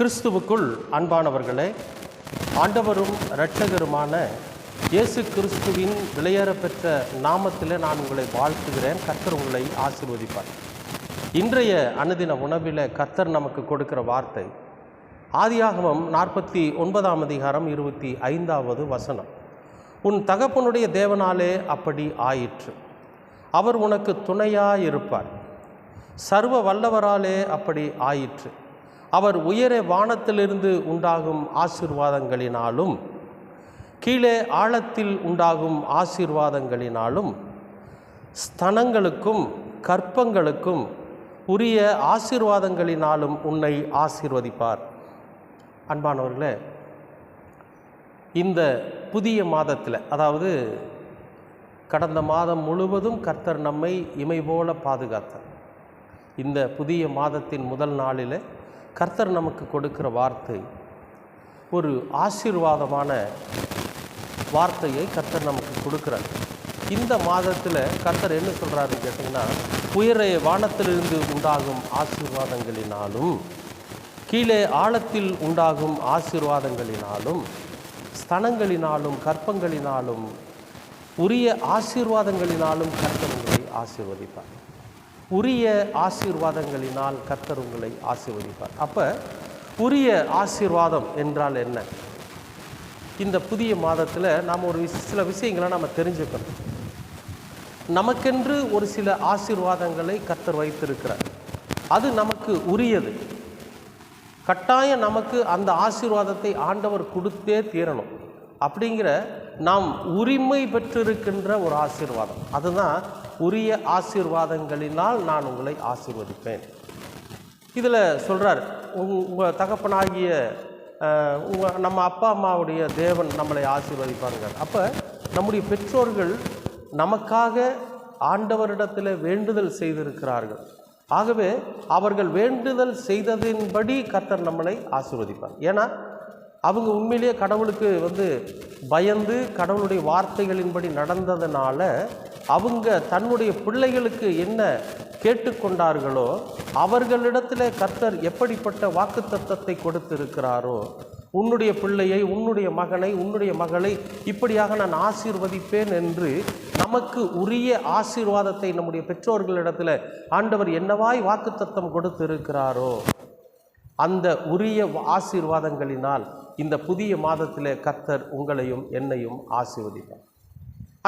கிறிஸ்துவுக்குள் அன்பானவர்களே ஆண்டவரும் இரட்சகருமான இயேசு கிறிஸ்துவின் விளையேறப்பெற்ற நாமத்தில் நான் உங்களை வாழ்த்துகிறேன். கர்த்தர் உங்களை ஆசீர்வதிப்பார். இன்றைய அனுதின உணவில் கர்த்தர் நமக்கு கொடுக்கிற வார்த்தை ஆதியாகமம் நாற்பத்தி ஒன்பதாம் அதிகாரம் இருபத்தி ஐந்தாவது வசனம். உன் தகப்பனுடைய தேவனாலே அப்படி ஆயிற்று. அவர் உனக்கு துணையாயிருப்பார். சர்வ வல்லவராலே அப்படி ஆயிற்று. அவர் உயர வானத்திலிருந்து உண்டாகும் ஆசீர்வாதங்களினாலும் கீழே ஆழத்தில் உண்டாகும் ஆசீர்வாதங்களினாலும் ஸ்தனங்களுக்கும் கற்பங்களுக்கும் உரிய ஆசீர்வாதங்களினாலும் உன்னை ஆசீர்வதிப்பார். அன்பானவர்களே இந்த புதிய மாதத்தில் அதாவது கடந்த மாதம் முழுவதும் கர்த்தர் நம்மை இமை போல பாதுகாத்தார். இந்த புதிய மாதத்தின் முதல் நாளில் கர்த்தர் நமக்கு கொடுக்கிற வார்த்தை ஒரு ஆசீர்வாதமான வார்த்தையை கர்த்தர் நமக்கு கொடுக்குறார். இந்த மாதத்தில் கர்த்தர் என்ன சொல்கிறாருன்னு கேட்டிங்கன்னா உயர வானத்திலிருந்து உண்டாகும் ஆசீர்வாதங்களினாலும் கீழே ஆழத்தில் உண்டாகும் ஆசீர்வாதங்களினாலும் ஸ்தனங்களினாலும் கற்பங்களினாலும் உரிய ஆசீர்வாதங்களினாலும் கர்த்தர் உங்களை ஆசீர்வதிப்பார். உரிய ஆசீர்வாதங்களினால் கர்த்தர் உங்களை ஆசீர்வதிப்பார். அப்போ உரிய ஆசீர்வாதம் என்றால் என்ன? இந்த புதிய மாதத்தில் நாம் ஒரு சில விஷயங்களை நாம் தெரிஞ்சுக்கணும். நமக்கென்று ஒரு சில ஆசீர்வாதங்களை கர்த்தர் வைத்திருக்கிறார். அது நமக்கு உரியது. கட்டாயம் நமக்கு அந்த ஆசீர்வாதத்தை ஆண்டவர் கொடுத்தே தீரணும். அப்படிங்கிற நாம் உரிமை பெற்றிருக்கின்ற ஒரு ஆசீர்வாதம். அதுதான் உரிய ஆசீர்வாதங்களினால் நான் உங்களை ஆசீர்வதிப்பேன். இதில் சொல்கிறார் உங்கள் தகப்பனாகிய உங்கள் நம்ம அப்பா அம்மாவுடைய தேவன் நம்மளை ஆசீர்வதிப்பாருங்க அப்போ நம்முடைய பெற்றோர்கள் நமக்காக ஆண்டவரிடத்தில் வேண்டுதல் செய்திருக்கிறார்கள். ஆகவே அவர்கள் வேண்டுதல் செய்ததின்படி கர்த்தர் நம்மளை ஆசீர்வதிப்பார். ஏன்னா அவங்க உண்மையிலேயே கடவுளுக்கு வந்து பயந்து கடவுளுடைய வார்த்தைகளின்படி நடந்ததுனால அவங்க தன்னுடைய பிள்ளைகளுக்கு என்ன கேட்டுக்கொண்டார்களோ அவர்களிடத்தில் கர்த்தர் எப்படிப்பட்ட வாக்குத்தத்தத்தை கொடுத்திருக்கிறாரோ உன்னுடைய பிள்ளையை உன்னுடைய மகனை உன்னுடைய மகளை இப்படியாக நான் ஆசீர்வதிப்பேன் என்று நமக்கு உரிய ஆசீர்வாதத்தை நம்முடைய பெற்றோர்களிடத்தில் ஆண்டவர் என்னவாய் வாக்குத்தத்தம் கொடுத்திருக்கிறாரோ அந்த உரிய ஆசீர்வாதங்களினால் இந்த புதிய மாதத்தில் கர்த்தர் உங்களையும் என்னையும் ஆசீர்வதிப்பார்.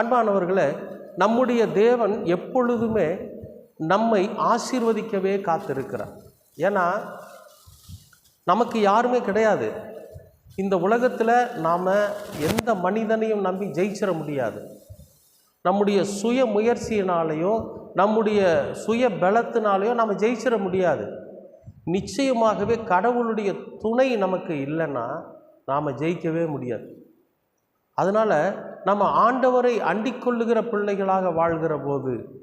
அன்பானவர்களே நம்முடைய தேவன் எப்பொழுதுமே நம்மை ஆசீர்வதிக்கவே காத்திருக்கிறார். ஏன்னா நமக்கு யாருமே கிடையாது. இந்த உலகத்தில் நாம் எந்த மனிதனையும் நம்பி ஜெயிச்சிட முடியாது. நம்முடைய சுய முயற்சியினாலேயோ நம்முடைய சுய பலத்தினாலேயோ நம்ம ஜெயிச்சிட முடியாது. நிச்சயமாகவே கடவுளுடைய துணை நமக்கு இல்லைன்னா நாம் ஜெயிக்கவே முடியாது. அதனால் நம்ம ஆண்டவரை அண்டிக்கொள்ளுகிற பிள்ளைகளாக வாழ்கிற போது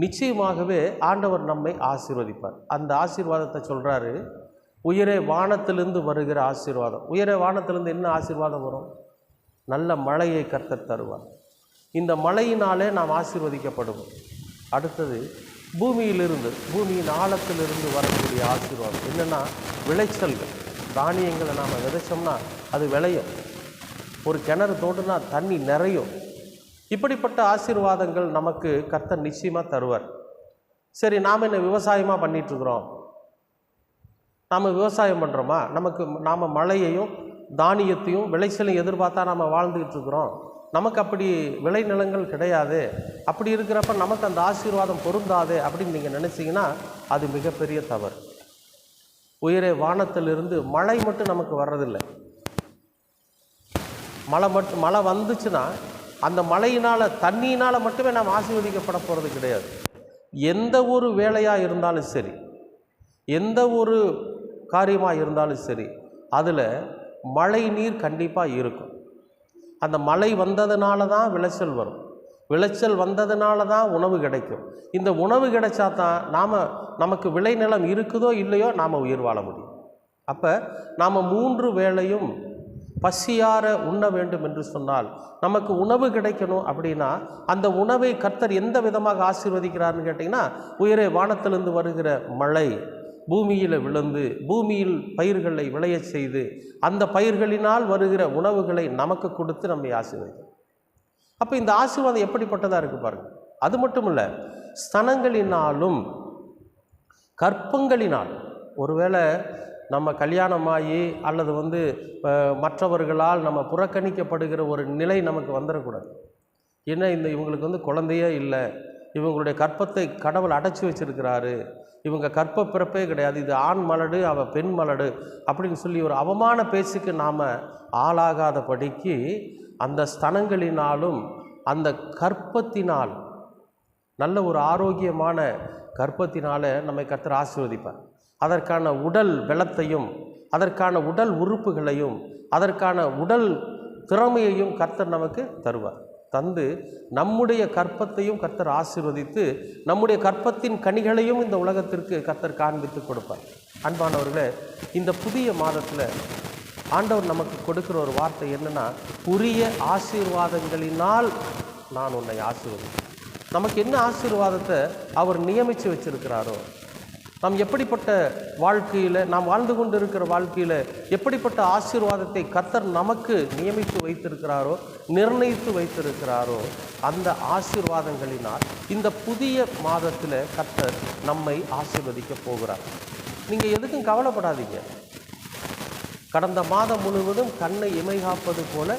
நிச்சயமாகவே ஆண்டவர் நம்மை ஆசீர்வதிப்பார். அந்த ஆசீர்வாதத்தை சொல்கிறாரு உயரே வானத்திலிருந்து வருகிற ஆசீர்வாதம். உயரே வானத்திலிருந்து என்ன ஆசீர்வாதம் வரும்? நல்ல மழையை கர்த்தர் தருவார். இந்த மழையினாலே நாம் ஆசீர்வதிக்கப்படுவோம். அடுத்தது பூமியிலிருந்து பூமியின் ஆழத்திலிருந்து வரக்கூடிய ஆசீர்வாதம். என்னென்னா விளைச்சல்கள். தானியங்களை நாம் விதைச்சோம்னா அது விளையும். ஒரு கிணறு தோண்டுனா தண்ணி நிறையும். இப்படிப்பட்ட ஆசீர்வாதங்கள் நமக்கு கர்த்தர் நிச்சயமாக தருவார். சரி நாம் என்ன விவசாயமாக பண்ணிகிட்ருக்குறோம் நாம் விவசாயம் பண்ணுறோமா நமக்கு நாம் மழையையும் தானியத்தையும் விளைச்சலையும் எதிர்பார்த்தா நாம் வாழ்ந்துக்கிட்டு இருக்கிறோம் நமக்கு அப்படி விளைநிலங்கள் கிடையாது. அப்படி இருக்கிறப்ப நமக்கு அந்த ஆசீர்வாதம் பொருந்தாதே அப்படின்னு நீங்கள் நினச்சிங்கன்னா அது மிகப்பெரிய தவறு. உயரே வானத்திலிருந்து மழை மட்டும் நமக்கு வர்றதில்லை. மழை மட்டும் மழை வந்துச்சுன்னா அந்த மழையினால் தண்ணியினால் மட்டுமே நாம் ஆசீர்வதிக்கப்பட போகிறது கிடையாது. எந்த ஒரு வேலையாக இருந்தாலும் சரி எந்த ஒரு காரியமாக இருந்தாலும் சரி அதில் மழை நீர் கண்டிப்பாக இருக்கும். அந்த மழை வந்ததுனால தான் விளைச்சல் வரும். விளைச்சல் வந்ததுனால தான் உணவு கிடைக்கும். இந்த உணவு கிடைச்சா தான் நாம் நமக்கு விளைநிலம் இருக்குதோ இல்லையோ நாம் உயிர் வாழ முடியும். அப்போ நாம் மூன்று வேளையும் பசியார உண்ண வேண்டும் என்று சொன்னால் நமக்கு உணவு கிடைக்கணும் அப்படின்னா அந்த உணவை கர்த்தர் எந்த விதமாக ஆசீர்வதிக்கிறார்னு கேட்டிங்கன்னா உயிரை வானத்திலிருந்து வருகிற மழை பூமியில் விழுந்து பூமியில் பயிர்களை விளையச் செய்து அந்த பயிர்களினால் வருகிற உணவுகளை நமக்கு கொடுத்து நம்மை ஆசீர்வதிக்கும். அப்போ இந்த ஆசீர்வாதம் எப்படிப்பட்டதாக இருக்குது பாருங்க. அது மட்டும் இல்லை ஸ்தனங்களினாலும் கற்பங்களினால் ஒருவேளை நம்ம கல்யாணமாகி அல்லது வந்து மற்றவர்களால் நம்ம புறக்கணிக்கப்படுகிற ஒரு நிலை நமக்கு வந்துடக்கூடாது ஏன்னா இந்த இவங்களுக்கு வந்து குழந்தையே இல்லை. இவங்களுடைய கற்பத்தை கடவுள் அடைச்சி வச்சிருக்கிறாரு. இவங்க கற்ப பிறப்பே கிடையாது. இது ஆண் மலடு அவ பெண் மலடு அப்படின்னு சொல்லி ஒரு அவமான பேச்சுக்கு நாம் ஆளாகாத படிக்கு அந்த ஸ்தனங்களினாலும் அந்த கற்பத்தினால் நல்ல ஒரு ஆரோக்கியமான கற்பத்தினால் நம்மை கர்த்தர் ஆசீர்வதிப்பார். அதற்கான உடல் பலத்தையும் அதற்கான உடல் உறுப்புகளையும் அதற்கான உடல் திறமையையும் கர்த்தர் நமக்கு தருவார். தந்து நம்முடைய கற்பத்தையும் கர்த்தர் ஆசீர்வதித்து நம்முடைய கற்பத்தின் கனிகளையும் இந்த உலகத்திற்கு கர்த்தர் காண்பித்து கொடுப்பார். அன்பானவர்களே இந்த புதிய மாதத்தில் ஆண்டவர் நமக்கு கொடுக்குற ஒரு வார்த்தை என்னென்னா உரிய ஆசீர்வாதங்களினால் நான் உன்னை ஆசீர்வதிப்பேன். நமக்கு என்ன ஆசீர்வாதத்தை அவர் நியமித்து வச்சிருக்கிறாரோ நாம் எப்படிப்பட்ட வாழ்க்கையில் நாம் வாழ்ந்து கொண்டு இருக்கிற வாழ்க்கையில் எப்படிப்பட்ட ஆசீர்வாதத்தை கர்த்தர் நமக்கு நியமித்து வைத்திருக்கிறாரோ நிர்ணயித்து வைத்திருக்கிறாரோ அந்த ஆசீர்வாதங்களினால் இந்த புதிய மாதத்தில் கர்த்தர் நம்மை ஆசீர்வதிக்க போகிறார். நீங்கள் எதுக்கும் கவலைப்படாதீங்க. கடந்த மாதம் முழுவதும் கண்ணை இமைகாப்பது போல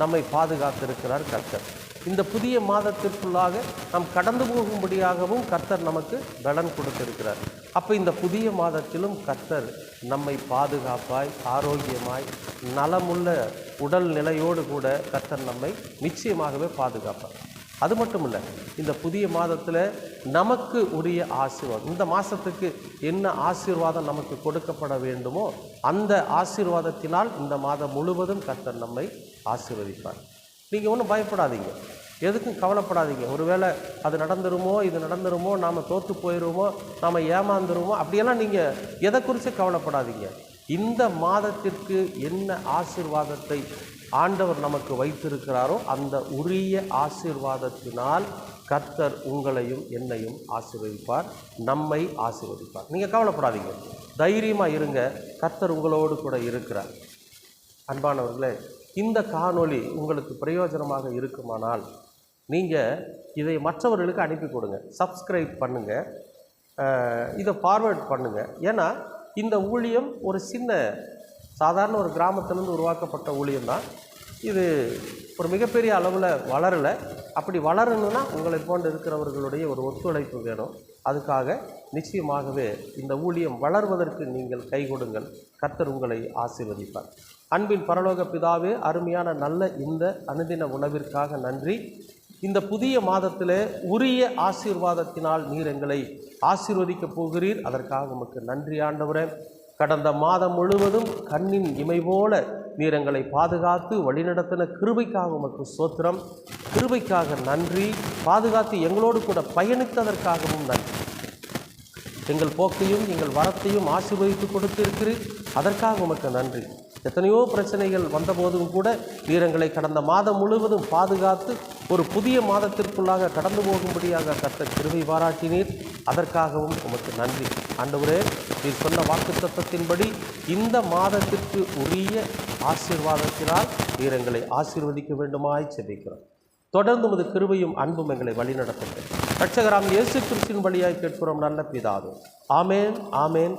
நம்மை பாதுகாத்திருக்கிறார் கர்த்தர். இந்த புதிய மாதத்திற்குள்ளாக நாம் கடந்து போகும்படியாகவும் கர்த்தர் நமக்கு பலன் கொடுத்திருக்கிறார். அப்போ இந்த புதிய மாதத்திலும் கர்த்தர் நம்மை பாதுகாப்பாய் ஆரோக்கியமாய் நலமுள்ள உடல் நிலையோடு கூட கர்த்தர் நம்மை நிச்சயமாகவே பாதுகாப்பார். அது மட்டும் இல்லை இந்த புதிய மாதத்தில் நமக்கு உரிய ஆசீர்வாதம் இந்த மாதத்துக்கு என்ன ஆசீர்வாதம் நமக்கு கொடுக்கப்பட வேண்டுமோ அந்த ஆசீர்வாதத்தினால் இந்த மாதம் முழுவதும் கர்த்தர் நம்மை ஆசீர்வதிப்பார். நீங்கள் ஒன்றும் பயப்படாதீங்க. எதுக்கும் கவலைப்படாதீங்க. ஒருவேளை அது நடந்துருமோ இது நடந்துருமோ நாம் தோற்று போயிடுவோமோ நாம் ஏமாந்துருவோமோ அப்படியெல்லாம் நீங்கள் எதை குறித்து கவலைப்படாதீங்க. இந்த மாதத்திற்கு என்ன ஆசீர்வாதத்தை ஆண்டவர் நமக்கு வைத்திருக்கிறாரோ அந்த உரிய ஆசீர்வாதத்தினால் கர்த்தர் உங்களையும் என்னையும் ஆசீர்வதிப்பார் நம்மை ஆசீர்வதிப்பார். நீங்கள் கவலைப்படாதீங்க. தைரியமாக இருங்க. கர்த்தர் உங்களோடு கூட இருக்கிறார். அன்பானவர்களே இந்த காணொளி உங்களுக்கு பிரயோஜனமாக இருக்குமானால் நீங்கள் இதை மற்றவர்களுக்கு அனுப்பி கொடுங்க. சப்ஸ்கிரைப் பண்ணுங்கள் இதை ஃபார்வேர்ட் பண்ணுங்கள் ஏன்னா இந்த ஊழியம் ஒரு சின்ன சாதாரண ஒரு கிராமத்திலேருந்து உருவாக்கப்பட்ட ஊழியம் தான் இது ஒரு மிகப்பெரிய அளவில் வளரலை. அப்படி வளரணும்னா உங்களை போன்று இருக்கிறவர்களுடைய ஒரு ஒத்துழைப்பு வேணும். அதுக்காக நிச்சயமாகவே இந்த ஊழியம் வளர்வதற்கு நீங்கள் கை கொடுங்கள். கர்த்தர் உங்களை ஆசீர்வதிப்பார். அன்பின் பரலோக பிதாவே அருமையான நல்ல இந்த அனுதின உணவிற்காக நன்றி. இந்த புதிய மாதத்திலே உரிய ஆசீர்வாதத்தினால் நீர் எங்களை ஆசீர்வதிக்கப் போகிறீர். அதற்காக உமக்கு நன்றி ஆண்டவரே. கடந்த மாதம் முழுவதும் கண்ணின் இமை போல நீர் எங்களை பாதுகாத்து வழிநடத்தின கிருபைக்காக உமக்கு சோத்திரம் கிருபைக்காக நன்றி. பாதுகாத்து எங்களோடு கூட பயணித்ததற்காகவும் நன்றி. எங்கள் போக்கையும் எங்கள் வரத்தையும் ஆசீர்வதித்து கொடுத்திருக்கிறீர். அதற்காக உமக்கு நன்றி. எத்தனையோ பிரச்சனைகள் வந்தபோதும் கூட வீரங்களை கடந்த மாதம் முழுவதும் பாதுகாத்து ஒரு புதிய மாதத்திற்குள்ளாக கடந்து போகும்படியாக கத்த கிருவை பாராட்டினீர். அதற்காகவும் உமக்கு நன்றி. ஆண்டவரே நீர் சொன்ன வாக்குத்தத்தத்தின்படி இந்த மாதத்திற்கு உரிய ஆசீர்வாதத்தினால் வீரங்களை ஆசீர்வதிக்க வேண்டுமாய் செபிக்கிறோம். தொடர்ந்து உமது கிருபையும் அன்பும் எங்களை வழிநடத்தட்டும் ரட்சகராம் இயேசு கிறிஸ்தின் வழியாய் கேட்கிறோம் நல்ல பிதாவே. ஆமேன் ஆமேன்